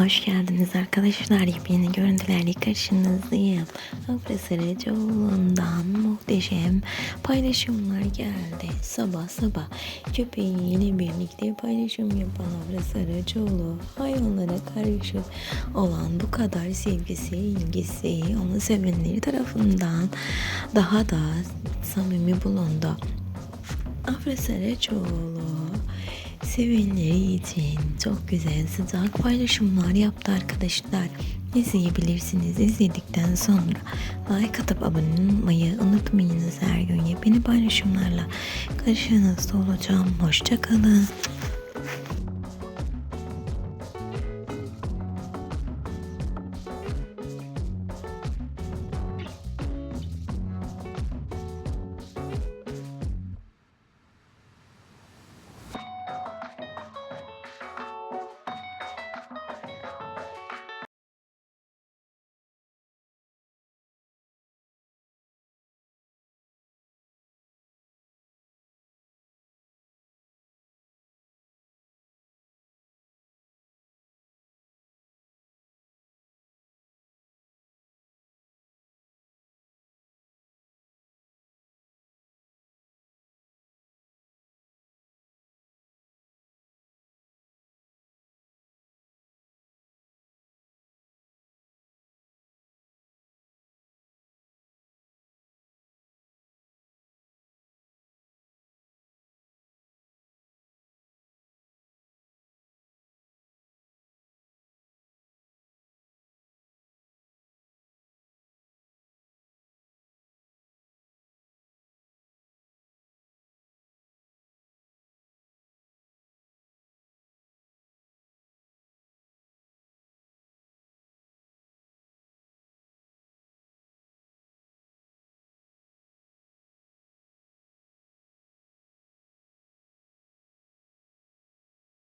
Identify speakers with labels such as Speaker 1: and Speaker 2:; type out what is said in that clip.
Speaker 1: hoş geldiniz arkadaşlar. Yepyeni görüntülerle karşınızdayım. Afra Saracoğlu'ndan muhteşem paylaşımlar geldi. Sabah sabah köpeğiyle birlikte paylaşım yapan Afra Saracoğlu hayvanlara karşı olan bu kadar sevgisi, ilgisi onu sevenleri tarafından daha da samimi bulundu. Afra Saracoğlu sevenleri için çok güzel sıcak paylaşımlar yaptı arkadaşlar. İzleyebilirsiniz. İzledikten sonra like atıp abone olmayı unutmayınız. Her gün yepyeni paylaşımlarla karşınızda olacağım. Hoşçakalın.